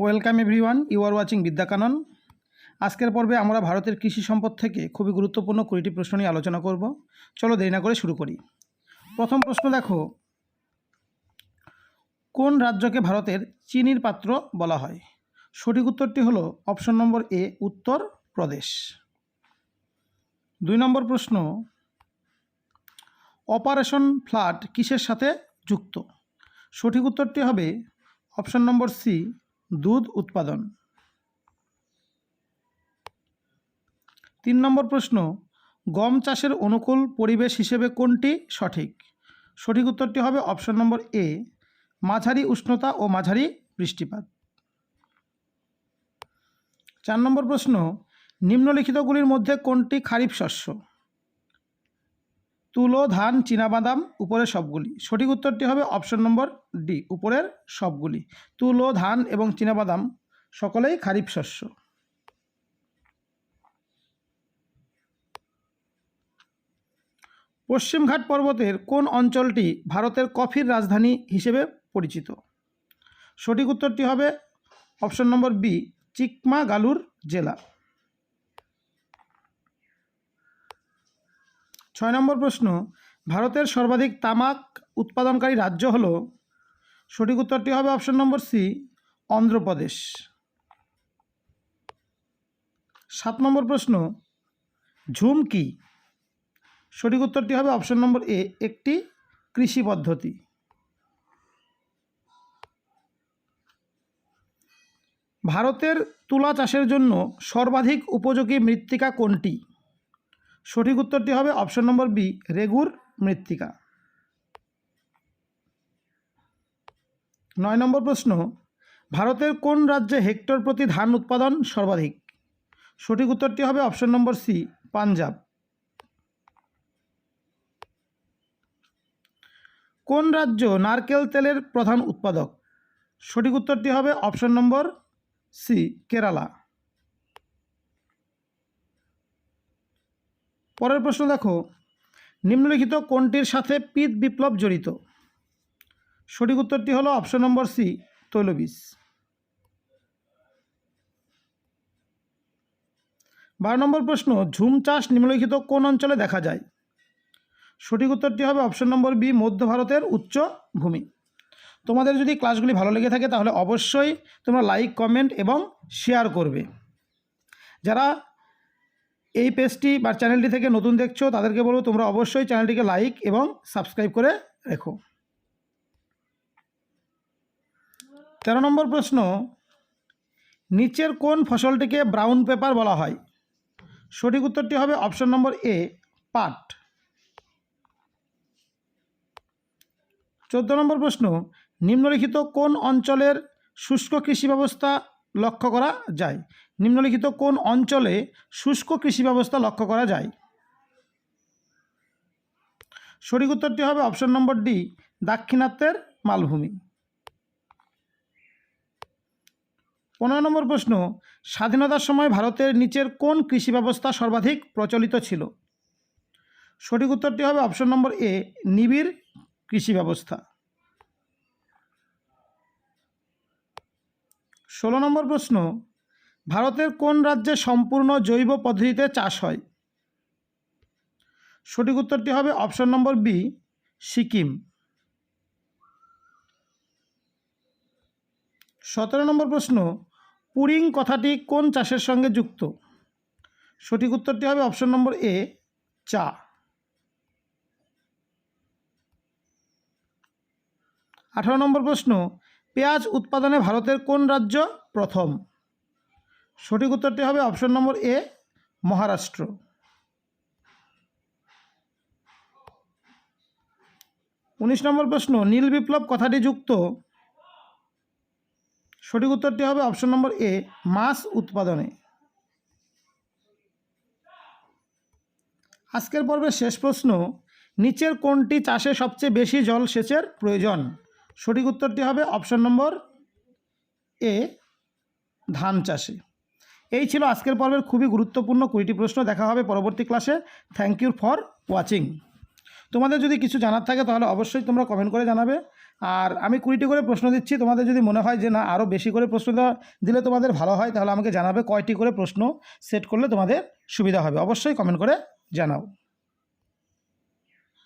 Welcome everyone, you are watching Vidyakanon. আজকের পর্বে আমরা ভারতের কৃষি সম্পদ থেকে খুবই গুরুত্বপূর্ণ কুড়িটি প্রশ্ন নিয়ে আলোচনা করব। চলো দেরি না করে শুরু করি। প্রথম প্রশ্ন দেখো, কোন রাজ্যকে ভারতের চিনির পাত্র বলা হয়? সঠিক উত্তরটি হলো অপশন নম্বর এ, উত্তর প্রদেশ। দুই নম্বর প্রশ্ন, অপারেশন ফ্লাড কিসের সাথে যুক্ত? সঠিক উত্তরটি হবে অপশন নম্বর সি দুধ উৎপাদন। তিন নম্বর প্রশ্ন, গম চাষের অনুকূল পরিবেশ হিসেবে কোনটি সঠিক? সঠিক উত্তরটি হবে অপশন নম্বর এ, মাঝারি উষ্ণতা ও মাঝারি বৃষ্টিপাত। চার নম্বর প্রশ্ন, নিম্নলিখিতগুলির মধ্যে কোনটি খারিফ শস্য? তুলো, ধান, চীনাবাদাম, উপরের সবগুলি। সঠিক উত্তরটি হবে অপশন নম্বর ডি, উপরের সবগুলি। তুলো, ধান এবং চীনাবাদাম সকলেই খারিফ শস্য। পশ্চিমঘাট পর্বতের কোন অঞ্চলটি ভারতের কফির রাজধানী হিসেবে পরিচিত? সঠিক উত্তরটি হবে অপশন নম্বর বি, চিকমাগালুর জেলা। ছয় নম্বর প্রশ্ন, ভারতের সর্বাধিক তামাক উৎপাদনকারী রাজ্য হল, সঠিক উত্তরটি হবে অপশন নম্বর সি, অন্ধ্রপ্রদেশ। সাত নম্বর প্রশ্ন, ঝুম কি? সঠিক উত্তরটি হবে অপশন নম্বর এ, একটি কৃষি পদ্ধতি। ভারতের তুলা চাষের জন্য সর্বাধিক উপযোগী মৃত্তিকা কোনটি? সঠিক উত্তরটি হবে অপশন নম্বর বি, রেগুর মৃত্তিকা। নয় নম্বর প্রশ্ন, ভারতের কোন রাজ্যে হেক্টর প্রতি ধান উৎপাদন সর্বাধিক? সঠিক উত্তরটি হবে অপশন নম্বর সি, পাঞ্জাব। কোন রাজ্য নারকেল তেলের প্রধান উৎপাদক? সঠিক উত্তরটি হবে অপশন নম্বর সি, কেরালা। পরের প্রশ্ন দেখো, নিম্নলিখিত কোনটির সাথে পিত বিপ্লব জড়িত? সঠিক উত্তরটি হলো অপশন নম্বর সি, তৈলবীজ। বারো নম্বর প্রশ্ন, ঝুম চাষ নিম্নলিখিত কোন অঞ্চলে দেখা যায়? সঠিক উত্তরটি হবে অপশন নম্বর বি, মধ্য ভারতের উচ্চ ভূমি। তোমাদের যদি ক্লাসগুলি ভালো লেগে থাকে তাহলে অবশ্যই তোমরা লাইক, কমেন্ট এবং শেয়ার করবে। যারা এই পেজটি বা চ্যানেলটি থেকে নতুন দেখছ, তাদেরকে বলব তোমরা অবশ্যই চ্যানেলটিকে লাইক এবং সাবস্ক্রাইব করে রেখো। তেরো নম্বর প্রশ্ন, নিচের কোন ফসলটিকে ব্রাউন পেপার বলা হয়? সঠিক উত্তরটি হবে অপশন নম্বর এ পাট। চোদ্দ নম্বর প্রশ্ন, নিম্নলিখিত কোন অঞ্চলের শুষ্ক কৃষি ব্যবস্থা লক্ষ্য করা যায়? নিম্নলিখিত কোন অঞ্চলে শুষ্ক কৃষি ব্যবস্থা লক্ষ্য করা যায়? সঠিক উত্তরটি হবে অপশন নম্বর ডি, দাক্ষিণাত্যের মালভূমি। পনেরো নম্বর প্রশ্ন, স্বাধীনতার সময় ভারতের নিচের কোন কৃষি ব্যবস্থা সর্বাধিক প্রচলিত ছিল? সঠিক উত্তরটি হবে অপশন নম্বর এ, নিবিড় কৃষি ব্যবস্থা। ষোলো নম্বর প্রশ্ন ভারতের কোন রাজ্যে সম্পূর্ণ জৈব পদ্ধতিতে চাষ হয়? সঠিক উত্তরটি হবে অপশন নম্বর বি, সিকিম। সতেরো নম্বর প্রশ্ন, পুরিং কথাটি কোন চাষের সঙ্গে যুক্ত? সঠিক উত্তরটি হবে অপশন নম্বর এ, চা। আঠারো নম্বর প্রশ্ন, পেঁয়াজ উৎপাদনে ভারতের কোন রাজ্য প্রথম? সঠিক উত্তরটি হবে অপশন নম্বর এ, মহারাষ্ট্র। উনিশ নম্বর প্রশ্ন, নীল বিপ্লব কথাটি যুক্ত? সঠিক উত্তরটি হবে অপশন নম্বর এ, মাছ উৎপাদনে। আজকের পর্বের শেষ প্রশ্ন, নিচের কোনটি চাষে সবচেয়ে বেশি জল সেচের প্রয়োজন? সঠিক উত্তরটি হবে অপশন নম্বর এ, ধান চাষে। এই ছিল আজকের পর্বের খুবই গুরুত্বপূর্ণ কুড়িটি প্রশ্ন। দেখা হবে পরবর্তী ক্লাসে। থ্যাংক ইউ ফর ওয়াচিং তোমাদের যদি কিছু জানার থাকে তাহলে অবশ্যই তোমরা কমেন্ট করে জানাবে। আর আমি কুড়িটি করে প্রশ্ন দিচ্ছি। তোমাদের যদি মনে হয় যে, না আরও বেশি করে প্রশ্ন দিলে তোমাদের ভালো হয়, তাহলে আমাকে জানাবে কয়টি করে প্রশ্ন সেট করলে তোমাদের সুবিধা হবে। অবশ্যই কমেন্ট করে জানাও।